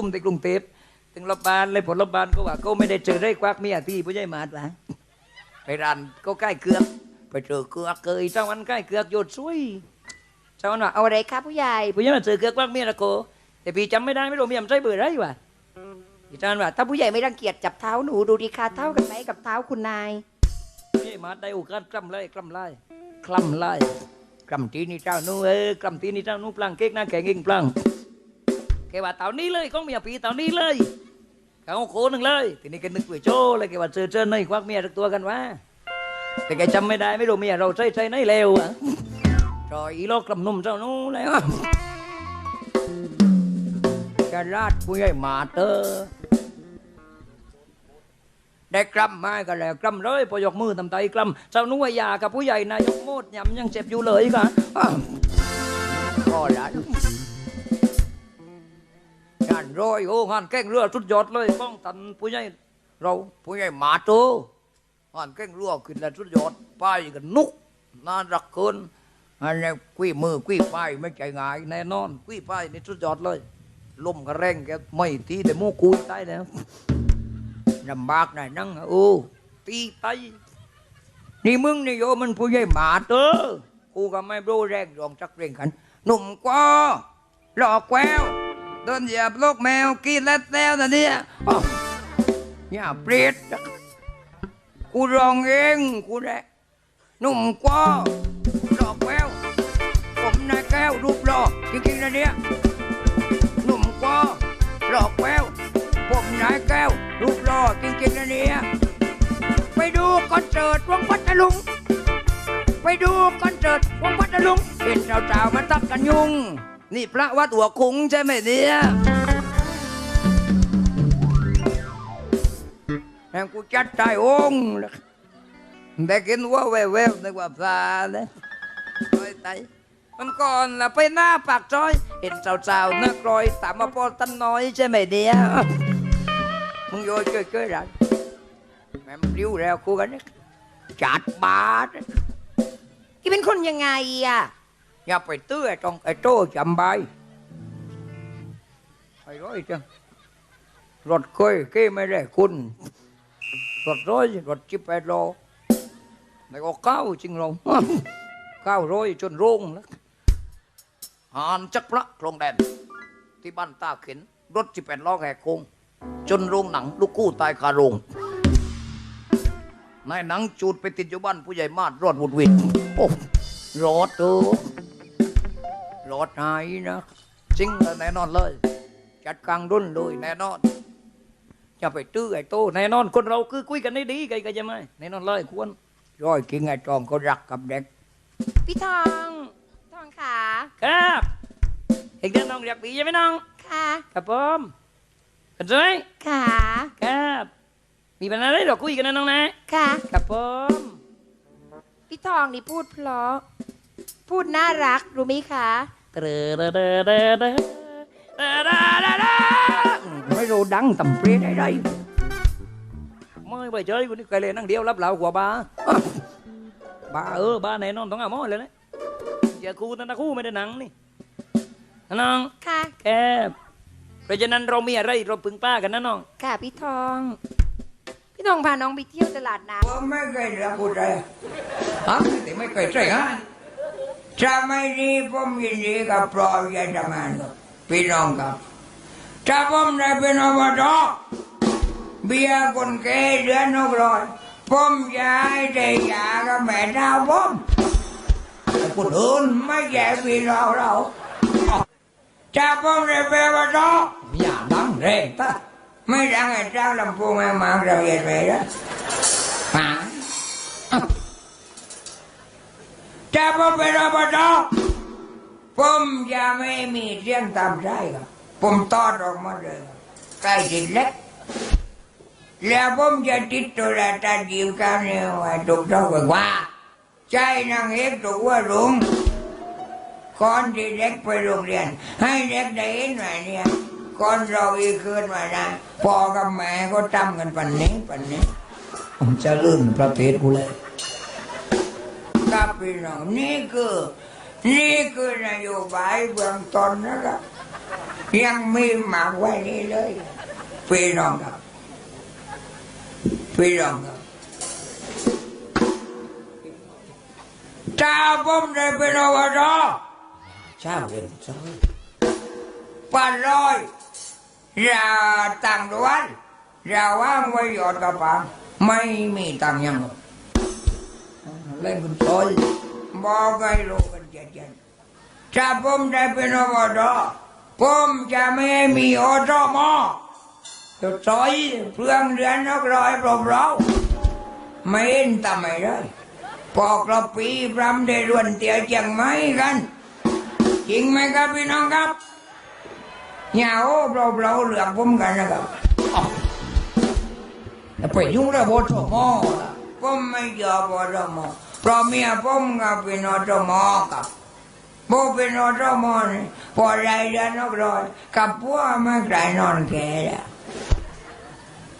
ตุ้มที่กรุงเทพถึงรบบานเลยผลรบบานก็ว่าก็ไม่ได้เจอได้ควักเมียที่ผู้ใหญ่มาดว่าไปรันก็ใกล้เกือกไปเจอเกือกเกยเจ้าวันใกล้เกือกโยดซุยเจ้าวันว่าเอาอะไรครับผู้ใหญ่ผู้ใหญ่มาเจอเกือกควักเมียละโกแต่พี่จำไม่ได้ไม่รู้เมียมใช้เบอร์อไรวะพี่จานว่าถ้าผู้ใหญ่ไม่รังเกียจจับเท้าหนูดูดีค่ะเท่ากันไหมกับเท้าคุณนายผู้ใหญ่มาได้โอกาสกล้ำไล่กล้ำไล่คล้ำไล่กล้ำตีนี่เจ้านู้เออกล้ำตีนี่เจ้านู้ปลังเก๊กหน้าแข่งเองปลัง แกว่าเต่านี้เลยของเมียพี่เต่านี้เลยเขาโคหนึ่งเลยทีนี้แกนึกไปโจ้เลยแกว่าเจอเจอในควักเมียสักตัวกันวะแต่แกจำไม่ได้ไม่รู้เมียเราใช่ใช่ไหนเลวอะจอยอีโลกกำนุ่มเจ้านู้นแล้วจะราดผู้ใหญ่มาเตอได้กลัมมาก็แล้วกลัมเลยพอยกมือทำไตกลัมเจ้านู้นยากับผู้ใหญ่นายกโมดยำยังเจ็บอยู่เลยกันอ้าวก็ได้งาน ร้อยโอ้งานแก้งเรือสุดยอดเลยป้องตันผู้ใหญ่เราผู้ใหญ่หมาโตงานแก้งเรือขึ้นแล้วสุดยอดป้ายกันนุกน่ารักเกินอันนี้กุ้ยมือกุ้ยป้ายไม่ใจง่ายแน่นอนกุ้ยป้ายนี่สุดยอดเลยลมก็แรงแกไม่ตีแต่หมูกุยตายแล้วลำบากหน่อยนั่งโอ้ตีไตนี่มึงนี่โยมันผู้ใหญ่หมาเตอกูก็ไม่รู้แรงรองจักเร่งกันหนุ่มก็หลอกแวว โดนเหยียบลูกแมวกินแล้วแล้วนะเนี่ยอ้าวอย่าเปรียดกูร้องเองกูแหละหนุ่มกว่าหลอกแววผมนายแก้วรูปหล่อจริงๆนะเนี่ยหนุ่มกว่าหลอกแววผมนายแก้วรูปหล่อจริงๆนะเนี่ยไปดูคอนเสิร์ตวงพัทลุงไปดูคอนเสิร์ตวงพัทลุงเห็นสาวๆมาตักกันยุง นี่พระวัดหัวคุ้งใช่ไหมเนี่ยแห่งกูจัดใจองค์แต่กินว่าแววๆนึกว่าปลาเลยโอ้ยตายมันก่อนละไปหน้าปากซอย เห็นสาวๆนักรอยตามมาปอตันน้อยใช่ไหมเนี่ยมึงโยนเจ้ยๆรันแม่มันริ้วแล้วกูกันจัดบาทที่เป็นคนยังไงอะ อย่าไปตื้อไอตรงไอ้โต้จำใบไอร้อยจังรถเคยเก้ไม่ได้คุณรถร้อยรถจิบแปดโลแต่ก็เก้าจริงลงเก้าร้อยจนโรงแล้วหานจักพระโครงแดน ที่บ้านตาเข็น รถจิบแปดล้อแหกโค้งจนโรงหนัง ลูกกู้ตายคาโรงนายหนังจูดไปติดอยู่บ้านผู้ใหญ่มาดรอดวุดวิดโอ้รถ ตัวรถหายนะจริงเลยแน่นอนเลย จัดกลางรุ่นเลยแน่นอนจะไปตื้อไอ้โตแน่นอนคนเราคือคุยกันได้ดีกันกันจะไหมแน่นอนเลยควรร้อยกิงไอ้จอมก็รักกับเด็กพี่ทองทองขาครับเอกเดินน้องอยากปีใช่ไหมน้องค่ะครับผมกันใช่ไหมขาครับมีปัญหาอะไรเราคุยกันนะน้องนะค่ะครับผมพี่ทองนี่พูดเพราะพูดน่ารักรู้ไหมคะ ไม่รู้ดังต่ำเปรี้ยได้ไม่ไปเจอคนนี้ใครเลยนั่งเดียวรับเหล่ากว่บ้าบ้าเออบ้าไหนนอนต้องอาหมอเลยนะอย่าคู่ตนะคู่ไม่ได้นังนี่น้องค่ะแกเพราะฉะนั้นเรามีอะไรเราพึงป้ากันนะน้อง ค่ะพี่ทอง พี่ทองพาน้องไปเที่ยวตลาดน้ำไม่เคยรับพูดเลยฮะแต่ไม่เคยใช่ฮะ ถ้าไม่ดีผมยินดีกับปลอยยาธมานพี่น้องครับถ้าผมได้เป็นอบตเบียร์คนแก่เดือนนกร้อยผมยายได้ยากับแม่ดาวผมแต่คนอื่นไม่แย่พี่น้องเราถ้าผมได้เป็นอบตอย่าดังแรงตาไม่ดังไอ้เจ้าลำพูไม่มาเราเย็นไปแล้วหา จะผมเป็นอบตผมจะไม่มีเสียงตามใจครับผมตอดออกมาเลยใกล้ติดเล็กแล้วผมจะติดตัวละตัดยิวกันเนี่ยไว้ถูกต้องว่าใจนางเอกถูกว่าลุงก่อนที่เด็กไปโรงเรียน ให้เด็กได้เห็นว่าเนี่ยก่อนเราอีกคืนมานะพ่อกับแม่ก็ทำกันปันนี้ปันนี้ผมจะลื่นประเภทกูเลย ครับพี่น้องนี่คือนี่คือนโยบายเบื้องต้นนะครับยังมีหมากไว้นี่เลยพี่น้องครับพี่น้องครับถ้าผมได้เป็นอบตชาเป็นชาปันร้อยอย่าตังด้วนอย่าว่างไว้หยอดกระเป๋าไม่มีตังค์ยังหรอก เล่นคุณต้อยบอกให้รู้กันเจ็ดๆถ้าผมได้เป็นอบตผมจะไม่ให้มีอตมจะซอยเพื่องเดือนนักร้อยปลอบเราไม่เห็นทำไม่ได้พอกเระปีพรำได้รวนเตียเจียงไหมกันจริงไหมครับพี่น้องครับอย่าโอ้เราเราเหลือกผมกันนะครับไปยุ่งรื่องบทมอละผมไม่เกี่ยวบทมอ เพราะเมียผมกับเป็นอตมอครับโบเป็นอตมอนี่พอไรเดือนนกร้อยกับพวกไม่ใครนอนแก่แล้ว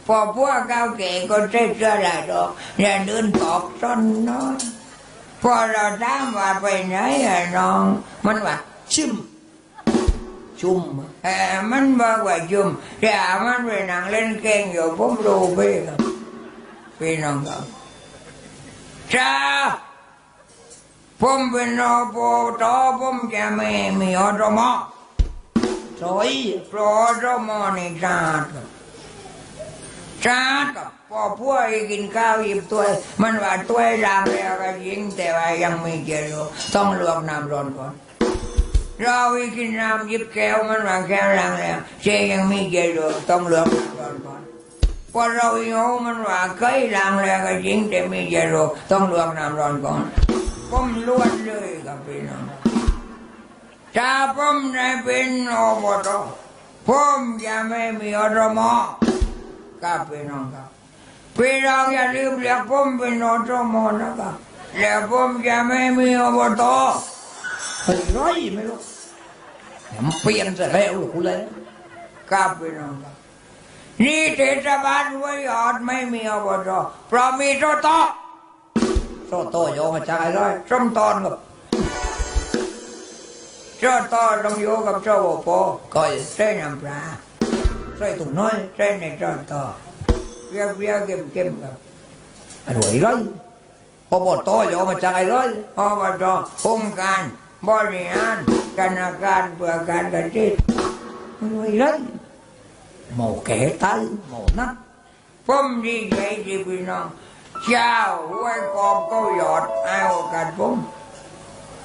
พอพวกเก้าแก่ก็ใช้เสื้อลายดอกอย่าเดินตอกต้นน้อยพอเราถามว่าไปไหนอะน้อง มันว่าชุมชุมเออมันบอกว่าชุมแต่มันไปนั่งเล่นเก่งอยู่ผมรู้ไปครับพี่น้องครับ จ้าผมเป็นอปตผมจะไม่มีอตมสวยเพราะอตมนี่ชาติครับชาติกับพอพวกกินข้าวหยิบถ้วมันว่าถ้วยล้างแล้วก็ยิงแต่ว่ายังไม่เจอต้องลวกน้ำร้อนก่อนเราไปกินน้ำหยิบแก้วมันว่าแก้วล้างแล้วเจยังไม่เจอต้องลวกน้ำร้อนก่อน พอเราโยมันว่าเคยล้างแล้วก็ยิงแต่ม่เจออยู่ต้องลวกน้ำร้อนก่อนผมล้วนเลยกับพี่น้องถ้าผมได้เป็นอบตผมจะไม่มีอรมอครับพี่น้องครับพี่น้องอย่าลืมเรียกผมเป็นอตมนะครับแล้วผมจะไม่มีอบตเฮ้ยร้อยไม่รู้เปียวมันเปลี่ยนซะแล้วลูกกูเลยครับพี่น้องครับ นี่เทศบาลไว้ยอดไม่มีอบตเพราะมีโตโตโตโตโยมาจากไอ้ร้อยส้มตอนกับโตโตต้องโยกับโตโบโปก้อยเส้นน้ำปลาใส่ถุงน้อยใส่ในจานต่อเรียบเรียบเก็บเก็บครับอร่อยเลยอบตโยมาจากไอ้เลยอบตองค์การบริหารธนาคารเพื่อการเกษตรอร่อยเลยหมูแก่ไตหมูนักผมดีใจที่พี่น้อย อดเอาโอกาสผม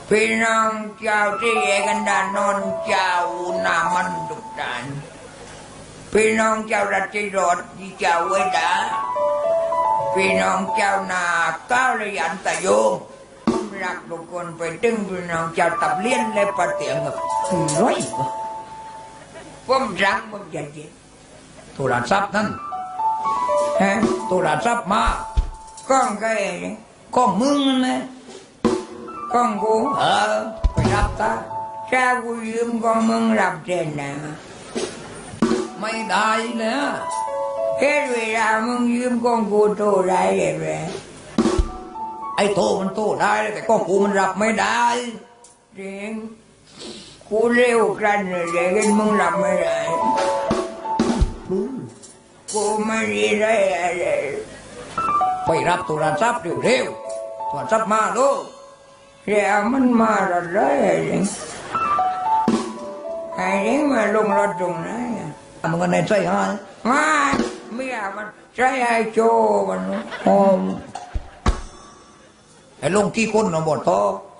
พี่น้องเจ้าที่แยกกันดานนอนเจ้าหนามันดุดานพี่น้องเจ้ารัชรสที่เจ้าเวดาพี่น้องเจ้านาก้าวระยันตะ โยมผมรักทุกคนไปตึงพี่น้องเจ้าตับเลี้ยนและปะเตียงกับร้อยผมรักผมจะเจ็บโทรศัพท์นั่นฮะโทรศัพท์มาก้องใครเนี่ยก้องมึงนั่นแหละก้องกูเออไปรับตาถ้ากูยืมก้องมึงรับเจนนะไม่ได้เลยเฮ้ยเวลามึงยืมกองกูโตได้เลยไอ้โตมันโตได้แต่กองกูมันรับไม่ได้จริงกูเร็วกันเลยเด็กมึงรับไม่ได้ กูไม่ได้ได้อะไรไปรับโทรศัพท์เร็วๆโทรศัพท์มาลูกแล้วมันมาอะไรเนี่ยไอ้เด็กมาลงรถตรงไหนอะมันก็ในใจหายมาเมียมันใจไอ้โจมันหอมไอ้ลงกี่คนนะบทโต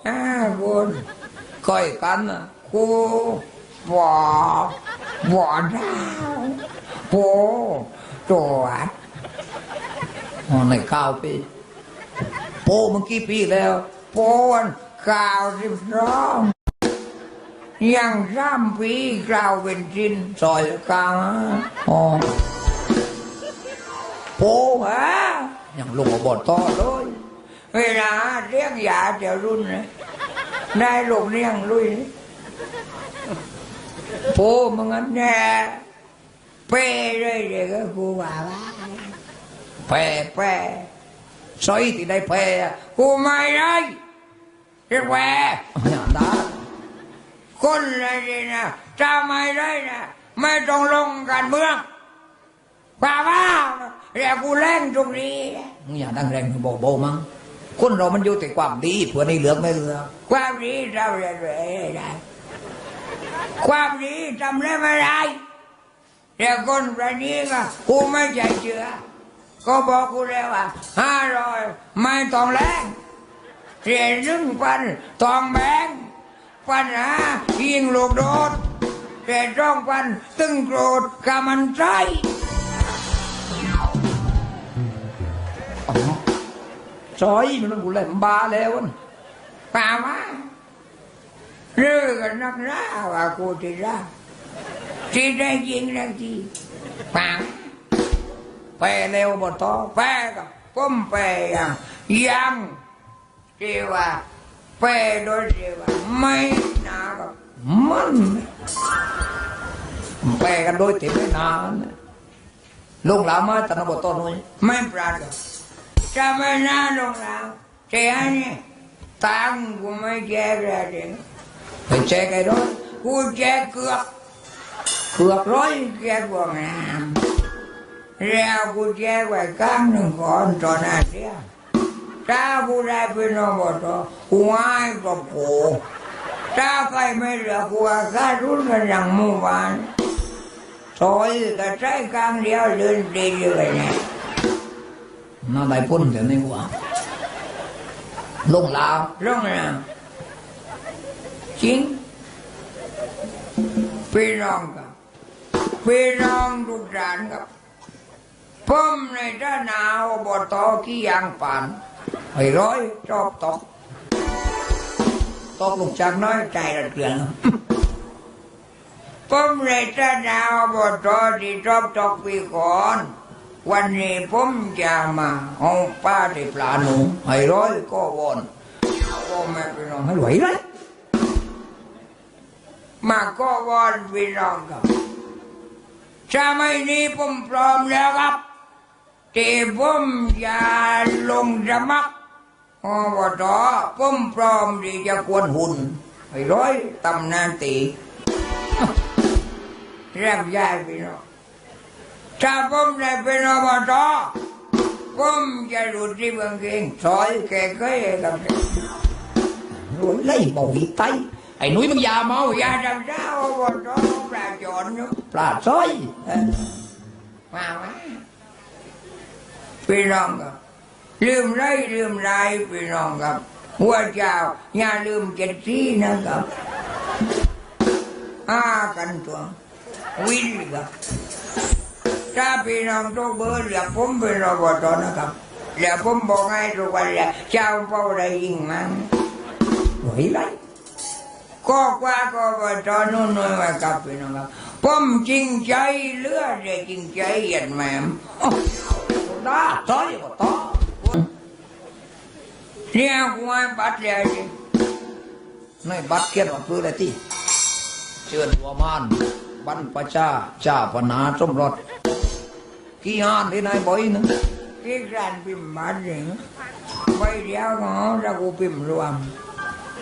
ห้าคนก้อยกันนะกูบ่บ่ดาวโป ตัวจอ๋อในเก้าปี โปมันกี่ปีแล้ว โปวันเก้าสิบสองยังร่ำปีกล่าวเป็นจินซอยกลางอ๋อโป้ฮะยังลงมาบอดต่อเลยเวลาเรียกยาจะรุ่นเลยได้ลงเรียงลุยโป้มึงอันแน่ เป้เลยเด็กก็กูว่าว่าเป้เป้ซอยที่ได้เป้กูไม่ได้เรียกแหวอย่างนั้คนอะไรนะจะไม่ได้นะไม่ต้องลงการเมืองป่าว่าเรียกกูแรงตรงนี้มึงอย่าดังแรงบอกโบมั้งคนเรามันอยู่แต่ความดีเผื่อในเหลือไม่เหลือความดีทำอะไรได้ความดีทำได้ไม่ได้ แต่คนประนี้ก็กูไม่ใจเชื่อก็บอกกูแล้วว่าห้าร้อยไม่ต้องแรงเสียหนึ่งพันตองแบงปัญหายิงลูกโดดแต่จ้องพันตึงโกรธกามันใจซอยมันกูเล่นบาแล้วนป่ามาเรื่องนักหน้าว่ากูจะได้ ที่ได้ยิงได้วทีป่าไปเร็วบ่ต่อไปกับผมไปอย่างยังที่ว่าไปโดยที่ว่าไม่นากับมันไปกันโดยที่ไม่นานลุงหลามาตนบต้นนู้ไม่ปราดจะไม่นานลงหลาเจ้านี่ตังกูไม่แจกเลยเด็กไปแจกไอ้ร้อยกูแจกเกือบ เกือบร้อยแจกกว่าน้ำแล้วกูแจ้ไว้ข้างหนึ่งก่อนตอนนั้นเนี่ยถ้ากูได้เป็นอบตกูให้กับกูถ้าใครไม่เหลือกูอาการุ่นกันอย่างหมู่บ้านซอยก็ใช้กลางเดียวเดินดีเลยเนี่ยน่าได้พ้นเดี๋ยวนี้ว่าลงลาวลงลาวจริงพี่น้อง พี่น้องทุกท่านกับผมในท่านาอบตขี้ยางป่านไอ้ร้อยชอบตกตกลูกจากน้อยใจระเกลือนผมในท่านาอบตที่ชอบตกปีก่อนวันนี้ผมจะมาเอาป้าที่ปลาหนูไอ้ร้อยก็วอนก็ไม่ไปน้องให้ไหวเลยมาก็วอนพี่น้องครับ สมัยนี้ผมพร้อมแล้วครับที่ผมจะลงสมัครอบตผมพร้อมที่จะกวนหุ่นไอ้ร้อยตำนานตีแรบยายพี่น้องถ้าผมได้เป็นอบตผมจะดูที่เมืองเก่งซอยแก่เกยกับรวยไล่บ่อยไต ไอ้นุ้ยมึงอยาเมาอย่าทำเจ้าอบตปลาจอนเนอะปลาซอยเออมาไหมพี่น้องครับลืมไรลืมไรพี่น้องครับหัวเจ้าอย่าลืมเจ็ดสีนะครับห้ากันตัววินครับถ้าพี่น้องทุกเบอร์เรียกผมเป็นรบตนะครับเดี๋ยวผมบอกให้ทุกวันเลยเจ้าเป้าได้ยิงมันไหวไร ก็กว่าก็บตนู่นนู่นมากับพี่น้องครับผมจริงใจเหลือได้จริงใจเห็นแม่ม đó tới mà to เนี่ยกูให้บัตรเลยดิไม่บัตรเกียรติพื้นเลยที่เชิญหัวมานบรรพช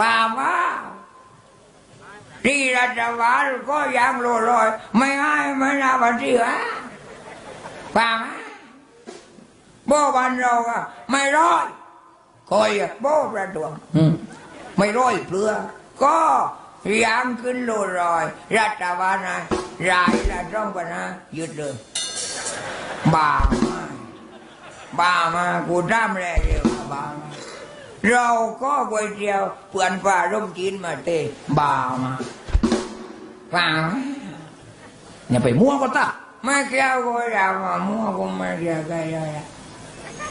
ป้าผู้ไม่เกียรติเอ้าก็อีปอยไอ้หนูนุ้ยมึงอย่าเมาได้มันกูอับอายคนให้ได้เกียรติแม่ที่เรามองกันที่ไรความว่าที่รัฐบาลก็ยังโลลอย ไม่ให้ไม่นาบันที่ฮะความว่าโบบันเราอะไม่ร้อยคอยอะโบประดวงอืมไม่ร้อยเปลือก็ยังขึ้นโลลอย รัฐบาลนะรายละต้องกันนะหยุดเลยบ้ามาบ้ามากูทำอะไรเดียวบ้ามา เราก็ก๋วยเตี๋ยวเปื่อนฟ้าร่มจีนมาเตะบ้ามาบ้ามาอย่าไปมั่วก็ตาไม่เกี่ยวกับเรามามั่วกูไม่เกี่ยวกับอะไร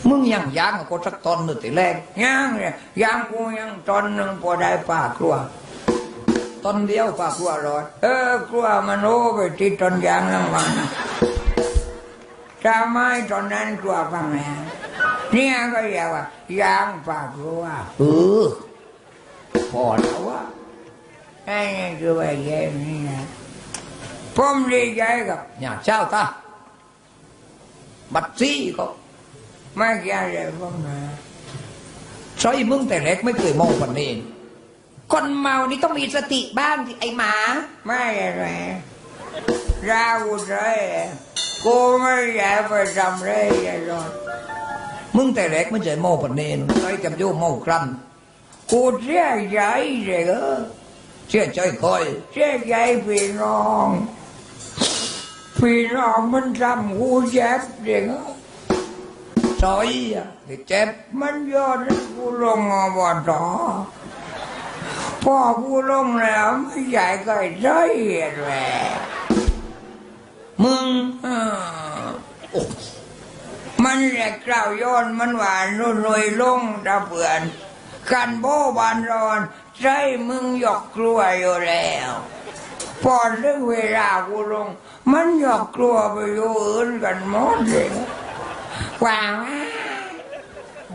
มึงยังยางกับกูสักตอนหนึ่งตีแรกยังเลยยังกูยังตอนหนึ่งพอได้ป่าครัวต้นเดียวฝากครัวรอดเออกลัวมันโอ้ไปติดต้นยางนั่งวังจะไม่ตอนนั้นกลัวฟังแม่ เนี่ยก็เรียกว่ายางฝากกลัวเออพอแล้วว่าไอ้นี่คือว่าแย่นี่นะผมดีใจกับอย่าเจ้าตาบัดซี่ก็ไม่แก่เลยผมนะใช่มึงแต่เล็กไม่เคยมองคนนี้คนเมานี่ต้องมีสติบ้างที่ไอ้หมาไม่อะไรราวุธเลยกูไม่อยากไปทำเลยอย่ารอด มึงแต่เล็กไม่เคยมองคนนี้ใช่จำโยมมองครันกูเสียใจเลยเออเชื่อใจคอยเสียใจพี่น้องพี่น้องมันทำกูเจ็บเด็กซอยอะที่เจ็บมันยอดให้กูลงอบตพอกูลงแล้วไม่ใหญ่ก็ได้แหละมึงอ่า มันแหลกกล่าวย้อนมันหวานนุ่นรวยลงตะเปื่อนกันโบบานรอนใจมึงหยอกกลัวอยู่แล้วพอถึงเวลากูลง มันหยอกกลัวไปอยู่อื่นกันหมดเลยกว่าง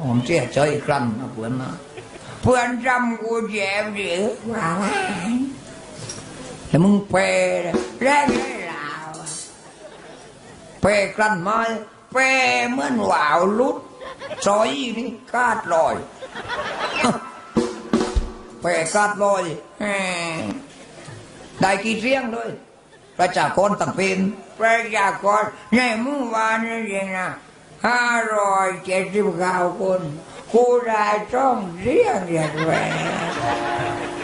ผมเชื่อใจครั้นนะเพื่อนนะเพื่อนจำกูเจ็บดิกว่าแล้วมึงเปแรงได้ลาวเปกลั้นไม้ เปเหมือนหวาวลุดซอยนี่กาดลอยเปกาดลอยได้กี่เสียงด้วยประชากรต่างเป็นประชากรในเมื่อวานนี่เองนะห้าร้อยเจ็ดสิบเก้าคน กูได้ช่องเรียงอย่าเดี๋ยวยิ่งกดเบียนแหวนได้เป็นเปล่าฮันเนี่ยช่องเสียงเรี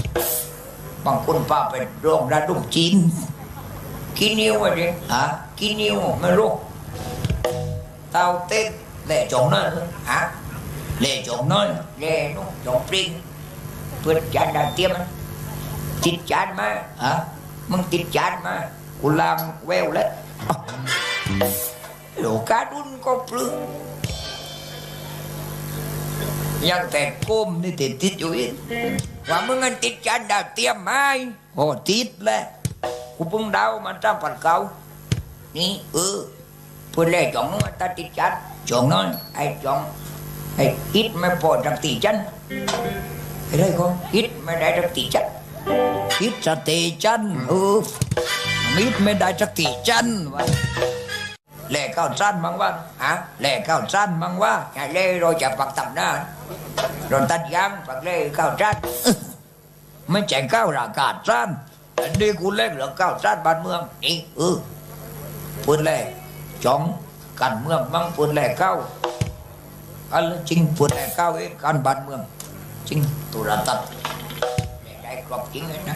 บางคนป้าไปโรงระดุกจีนกินนิ้วอะดิฮะกินนิ้วไม่รู้เต้าเต้นเล่จงน้อยฮะเล่จงน้อยเล่นุจงปริงเพื่อนจานดาวเตรียมันติดจานมาฮะมึงติดจานมากูลางแววแล้วโลกาดุนก็ปลึง ยังแต่ก้มนี่ติดติดอยู่อีกว่ามึงเงินติดจานดาวเตรียมไหมโอ้ติดแล้วกูเพิ่งดาวมันจ้ำปันเก่านี่เออเพื่อนเล่จองว่าตาติดจานจองน้อยไอ้จองไอ้อิดไม่พอจักตีจันไอ้ได้ก็อิดไม่ได้จักตีจันคิดสติจันเออมิดไม่ได้สติจันวะ แหล่ข้าวสั้นมังวะฮะแหล่ข้าวสั้นมังวะอย่าเล่เราจะปักตับหน้าเราตัดยางปักเล่เข้าจัดไม่แจงข้าวรากาศสั้นอันนี้กูเล่นเหลือข้าวสั้นบ้านเมืองนี่เออปืนแหล่จองกันเมืองมั่งปืนแหล่เข้าอะไรจริงปืนแหล่เข้าเองการบ้านเมือง จริงตุลาตัดได้ครบจริงเลยนะ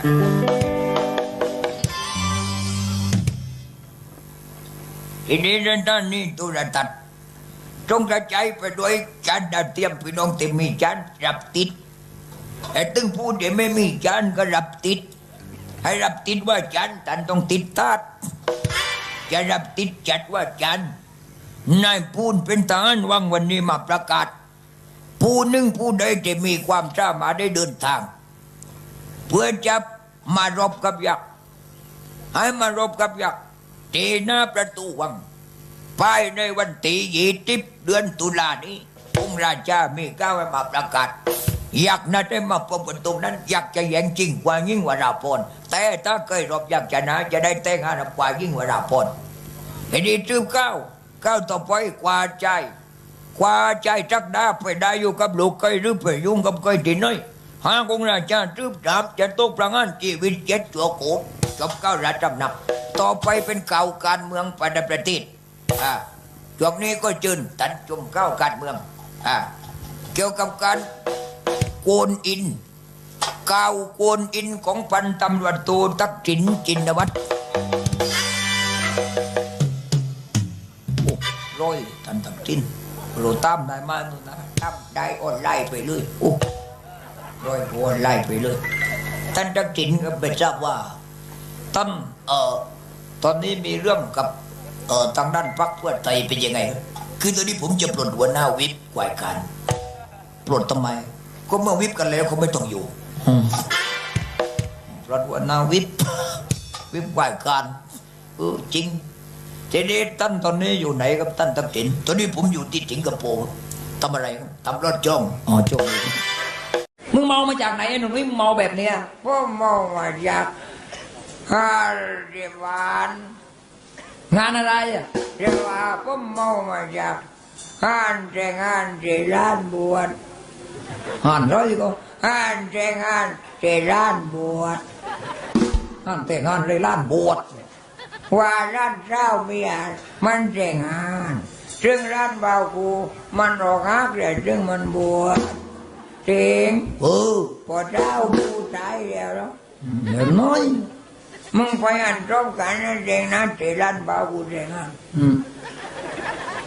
ทีนี้นั่นนั่นนี่ตุลาตัดจงกระจายไปด้วยจานดาวเทียมพี่น้องที่มีจานรับติดแต่ตึงผู้ที่ไม่มีจานก็รับติด ให้รับติดว่าจานตันต้องติดตัดจะรับติดจัดว่าจานนายพูนเป็นทหารวังวันนี้มาประกาศ ผู้หนึ่งผู้ใดที่มีความสามารถได้เดินทาง เพื่อจะมารบกับยักษ์ให้มารบกับยักษ์ ที่หน้าประตูวังภายในวันที่ยี่สิบเดือนตุลานี้องค์ราชามีก้าวมาประกาศยักนั้นได้มาพบกันตรงนั้น อยักจะแย่งจริงกว่ายิ่งกว่าราพรแต่ถ้าเคยรบอยักษ์ชนะจะได้แต่งงานกับกว่ายิ่งกว่าราพรเห็นดีจืบก้าวก้าวต่อไปกว่าใจกว่าใจจักดาไปได้อยู่กับลูกเคยหรือไปยุ่งกับเคยที่น้อยหากองราชาจืบดาบจะตกประงานชีวิตเจ็ดตัวโกด จบเก้าระดับนัต่อไปเป็นเก่าการเมืองประดับประเทศอ่าช่นี้ก็จืนตันจุ่มเก้าการเมืองอ่าเกี่ยวกับการโกนอินเก้าโกนอินของพันตำรวจตูตักจินจินวัตรโร้อยทันตักจินโรตามได้มาโน่นะตั้มได้ออนไลน์ไปเลยโอ้ร้อยออนไลน์ไปเลยท่านตักจินก็ไปทราบว่า ท่านเอ่อตอนนี้มีเรื่องกับเอ่อทางด้านพรรคเพื่อไทยเป็นยังไงครับคือตอนนี้ผมจะปลดหัวหน้าวิปกวายการปลดทำไม ก็เมื่อวิปกันแล้วเขาไม่ต้องอยู่ปลดหัวหน้าวิปวิปกวายการเออจริงทีนี้ท่านตอนนี้อยู่ไหนครับท่านทักษิณตอนนี้ผมอยู่ที่สิงคโปร์ทำอะไรครับทำรถจ้องอ๋อจ้องอยู่มึงเมามาจากไหนไอ้หนุ่มนี่มึงเมาแบบเนี้ยพ่อมองมาจาก ฮาเรวานงานอะไรอะเรียกว่าพ่อมองมาจากงานแต่งงานที่ร้านบวชห่านร้อยก็งานแต่งงานที่ร้านบวชห่านแต่งงานเลยล้านบวชว่าร้านเจ้าเมียมันแต่งงานซึ่งร้านเบากูมันออกฮักเลยซึ่งมันบวชจริงเออพอเจ้ากูตายแล้วเนาะเดี๋ยวน้อย มึงไปอันตรงกันนั่นเองนะเจรันบากูเองอะอืม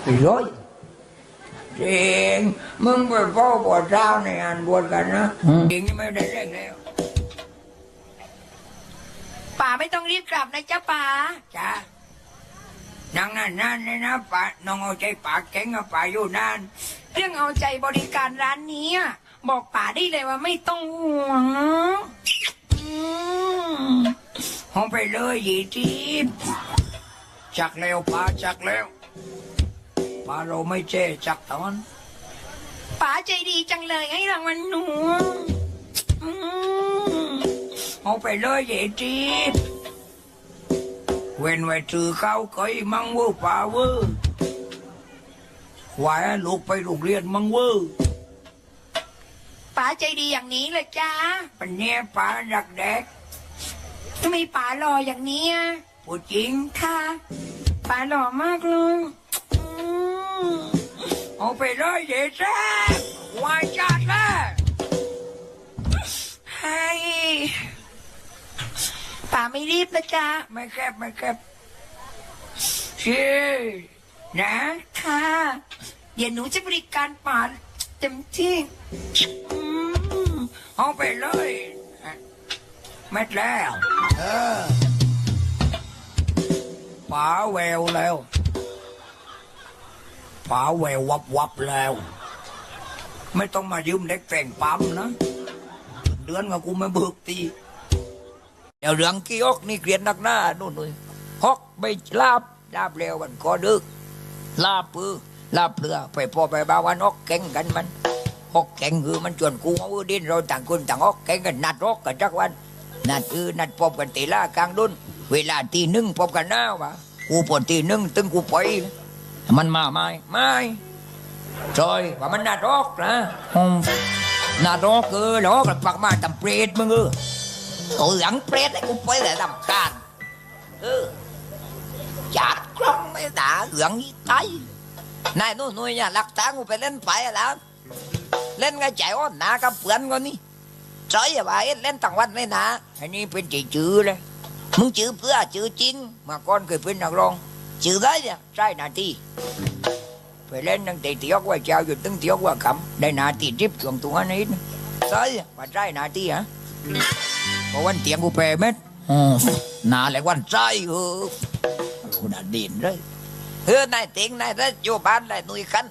อีร้อยจริงมึงไปพ่อบวชเจ้าในอันบวชกันนะอืมจริงนี่ไม่ได้เล่นแล้วป๋าไม่ต้องรีบกลับนะจ๊ะป๋าจ้านังนั่นนั่นนี่นะป่าน้องเอาใจป่าเก่งกับป่าอยู่นานเรื่องเอาใจบริการร้านนี้อะบอกป๋าได้เลยว่าไม่ต้องห่วง อืมห้องไปเลยยีทีบจักแล้วป่าจักแล้วป่าเราไม่เจ๊จักตอนป๋าใจดีจังเลยให้รางวัลหนูอืมห้องไปเลยยีทีบเว้นไว้ถือเขาเคยมังเวอร์ป่าเวอร์ไหวให้ลูกไปโรงเรียนมังเวอร์ป๋าใจดีอย่างนี้เลยจ้าปัญญาป่ารักแดก ทำไมป๋าหล่ออย่างนี้อะผู้จริงค่ะป๋าหล่อมากเลยอืมเอาไปเลยเดี๋ยวแซ่วายจัดเลยให้ป๋าไม่รีบนะจ๊ะไม่แคบไม่แคบชีนะค่ะเดี๋ยวหนูจะบริการป๋าเต็มที่อืมเอาไปเลย เม็ดแล้ว เออป๋าแววแล้วป๋าแวววับวับแล้ว ไม่ต้องมายืมเด็กแต่งปั๊มนะ เดือนกับกูไม่เบิกตีเดี๋ยวเรื่องกี้อกนี่เกลียดนักหน้านู่นนู่นฮอกไม่ลาบลาบเร็วมันก็ดึก ลาบปือลาบเปลือไปพอไปบาวันฮอกแข่งกันมันฮอกแข่งคือมันชวนกูเอาดินเราต่างคนต่างฮอกแข่งกันนัดฮอกกันจักวัน นัดคือนัดพบกันตีล่ากลางดุนเวลาตีหนึ่งพบกันหน้าวะกูปวดตีหนึ่งตึงกูไปมันมาไหมไม่จอยว่ามันนัดฮอกนะนัดฮอกคือหลอกกันปักมาตำเปรตมึงเออโอ้หลังเปรตให้กูไปแต่ลำคาญเออจัดกล้องไม่ด่าเหลืองยี่ไตนายนู่นนู่นเนี่ยหลักฐานกูไปเล่นไปแล้วเล่นกับใจอ่อนหนากับเพื่อนก็นี่ อยอย่าว่าเอ็ดเล่นต่างวันเลยนะอันนี้เป็นจื่อจือเลยมึงจือเพื่อจือจริงมาก่อนเคยเป็นนักร้องจือได้เนี่ยใช่นาทีไปเล่นตั้งแต่เที่ยวว่าเจ้าอยู่ตั้งเที่ยวว่าคำได้นาทีทิพย์ช่วงตัวนี้นะใช่ว่าใช่นาทีฮะเพราะวันเตียงกูเปรเม็ดอืมนาแหละวันใจเออกูน่าดินเลยเออนายเตียงนายถ้าอยู่บ้านนายหนุ่ยคัน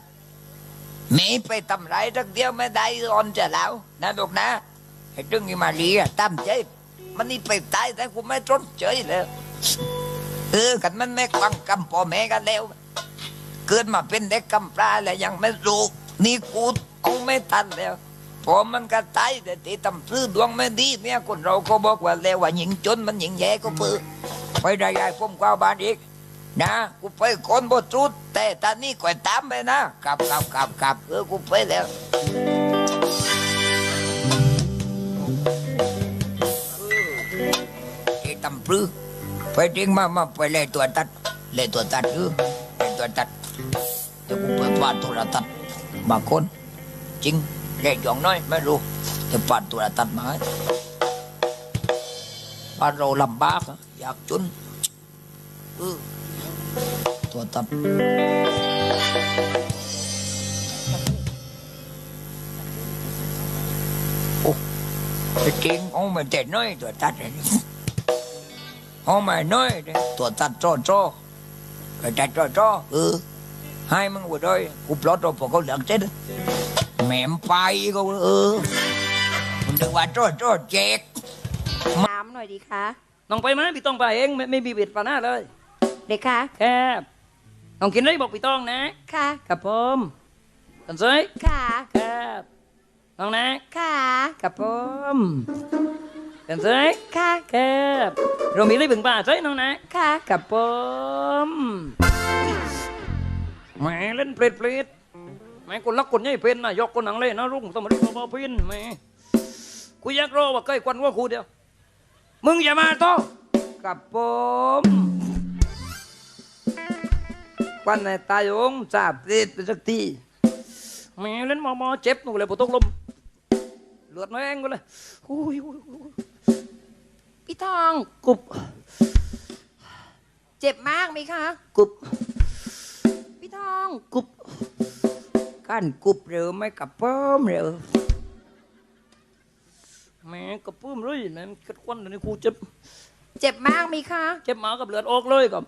ไม่ไปทำไรสักเดียวไม่ได้อ่อนจะแล้วนะลูกนะ ไอ้ตึงนี่มาเลียตั้มใจมันนี่ไปตายแต่กูไม่ทนเฉยเลยเออกันมันไม่ฟังคำพ่อแม่กันแล้ว เกิดมาเป็นเด็กกำพร้าแล้วยังไม่รู้นี่กูเอาไม่ทันแล้วพอมันก็ตายแต่ที่ทำซื้อดวงไม่ดีเนี่ยคนเราก็บอกว่าแล้วว่าหญิงจนมันหญิงแย่ก็เปือไปได้ยายผมก้าวบ้านอีกนะกูไปคนบทรุดแต่ตอนนี้ก่อยตามไปนะกลับกลับกลับกลับเออกูไปแล้ว ปือไปจริงมามาไปเล่ตัวตัดเล่ตัวตัดเออเล่ตัวตัดจะกูเปิดปาดตัวตัดบางคนจริงเลยจองน้อยไม่รู้แต่ปาดตัวตัดมาบ้านเราลำบากอยากจนเออตัวตัดโอ้จริงโอามาด็ดน้อยตัวตัดเลย เอามาน้อยเลยตัวตัดโจ้โจ้ก็ตัดโจ้โจ้เออให้มึงหัวด้วยกูปลดตัวพวกเขาเหลืองเจ็ดแหม่มไปก็เออมันถึงว่าโจ้โจ้เจ๊กน้ำหน่อยดีคะน้องไปไหมพี่ต้องไปเองไม่ไม่มีบิดปาหน้าเลย เด็กคะแคบน้องกินได้บอกพี่ต้องนะ ค่ะครับผมกันซ้ยค่ะ ครับ น้องนะ ค่ะครับผม กันซ้ยค่ะครับเรามีได้บึงป่าซ้ยน้องนะค่ะครับผมแหมเล่นเปรตเปรตแหมคนรักคนใหญ่เป็นนะยกคนหนังเล่นนะรุ่งสมัยบอพินแหมกูอยากรอว่าใกล้ควันว่าครูเดียว มึงอย่ามาโตกับผมควันในตายงจับเปรตไปสักทีแหมเล่นมอมอเจ็บหนูเลยปวดตกลมเลือดน้อยเองก็เลยอุ้ยอุ้ยอุ้ย พี่ทองกุบเจ็บมากไหมคะกุบพี่ทองกุบกันกุบเร็วไหม่กับเพิ่มเร็วแม่กับเพิ่มเลยนะมันกัดควันในครูเจ็บเจ็บมากไหมคะเจ็บหมากับเลือดออกเลยกับ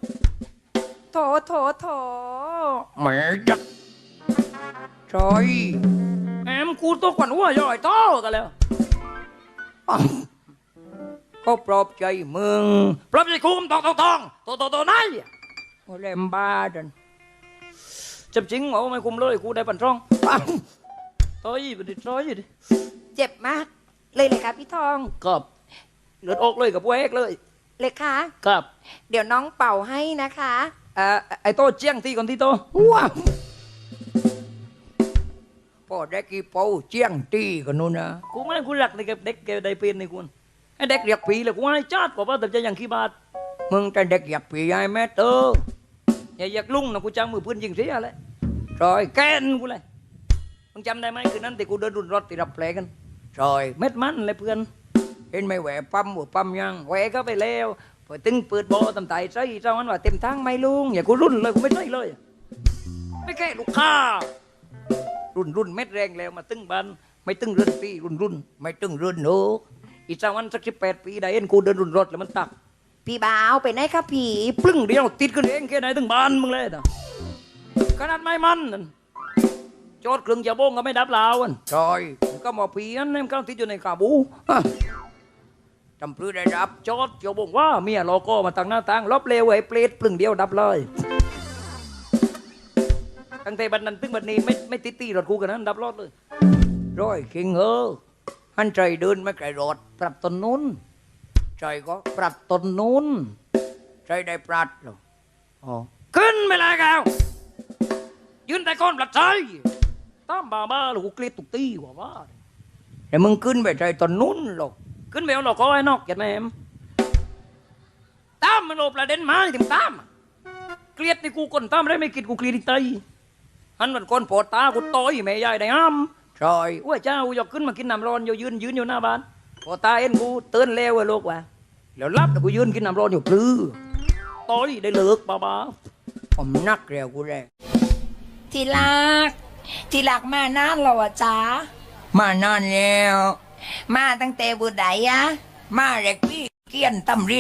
โถโถโถแม่จักจอยแอมกูตัวควันหัวย่อยโตกันแล้วอ้าว ก็ปลอบใจมึงปลอบใจกูมตองตองตองโตโตโตไหนโอ้แลมบ้าดันจับจริงเหรอไม่คุ้มเลยกูได้ปันช่องอ้าวต่อยไปดิต่อยดิเจ็บมาก เลยเลยคะพี่ทองกับเลือดออกเลยกับแวกเลยเลยคะกับเดี๋ยวน้องเป่าให้นะคะเอ่อไอโต้เจียงที่ก่อนที่โตว้าวพอได้กี่เป้าเจียงตีกันนู่นนะกูไม่กูรักในกับเด็กแกได้เป็นในคุณ ไอ้เด็กเรียกปีเลยกูให้จัดกว่าว่าแต่จะยังขี้บาทมึงแต่เด็กอยากปีไอ้แม่เตออย่าอยากลุงนะกูจังมือพื้นยิงเสียเลยรอยแกนกูเลยมึงจำได้ไหมคืนนั้นที่กูเดินดุนรถติดรับแผลกันรอยเม็ดมันเลยเพื่อน เห็นไหม่แหวปั๊มหัวปั๊มยังแหวก็ไปแล้วพอตึงเปิดโบอตำไตใส่เจ้ามันว่าเต็มทางไม่ลุงอย่ากูรุ่นเลยกูไม่ใช่เลย ไม่แค่ลูกค้ารุ่นรุ่นเม็ดแรงแล้วมาตึงบันไม่ตึงเรือนปีรุ่นรุ่นไม่ตึงเรือนโน อีเจ้ามันสักสิบแปดปีได้เห็นกูเดินรุ่นรถแล้วมันตัก พี่บ่าวไปไหนคะผีอีปลึ้งเดียวติดกันเองแค่ไหนตึงบานมึงเลยนะขนาดไม่มันนั่นโจดเครื่องจะโบงก็ไม่ดับลาวอันใช่มันก็มาปีนั้นเนี่ยมันก็ติดอยู่ในกาบูฮะจำพลือได้รับจอดเจียวบอกว่าเมียโลโก้มาตั้งหน้าต่างลบเลวไอ้เปรตปลึงเดียวดับเลยตั้งแต่บันนั้นตึงบันนี้ไม่ไม่ติดตีรถกูกันนั้นดับรถเลยร้อยคิงเออ หันใจเดินไม่ไกลรถปรับตนนู้นใจก็ปรับตนนู้นใจได้ปรับหรออ๋อขึ้นไม่เลยแกวยืนแต่ก้นปลัดใจตามบาบ้าหรือกูเกลียดตุกตีกว่าว่าแต่มึงขึ้นไปใจตนนู้นหรอกขึ้นไปเอาหลอกก็ไอ้นอกเกลียดแม่มตามมันโลประเด็นมาถึงตามเกลียดในกูคนตามได้ไม่กินกูเกลียดอีหันมันคนปวดตากูต่อยแม่ยายได้ห้าม ใช่ว่าเจ้าอยากขึ้นมากินน้ำร้อนอยู่ยืนยืนอยู่หน้าบ้านปวดตาเอ็นกูเตือนเลวไอ้ลูกว่ะแล้วรับแล้วกูยืนกินน้ำร้อนอยู่ปลื้อต่อยได้เลิกบ้าๆผมนักแล้วกูแรงที่รักที่รักมานานแล้วอะจ๊ะมานานแล้ว มาตั้งแต่บุดใดอะมาเล็กพี่เกี้ยนตำริด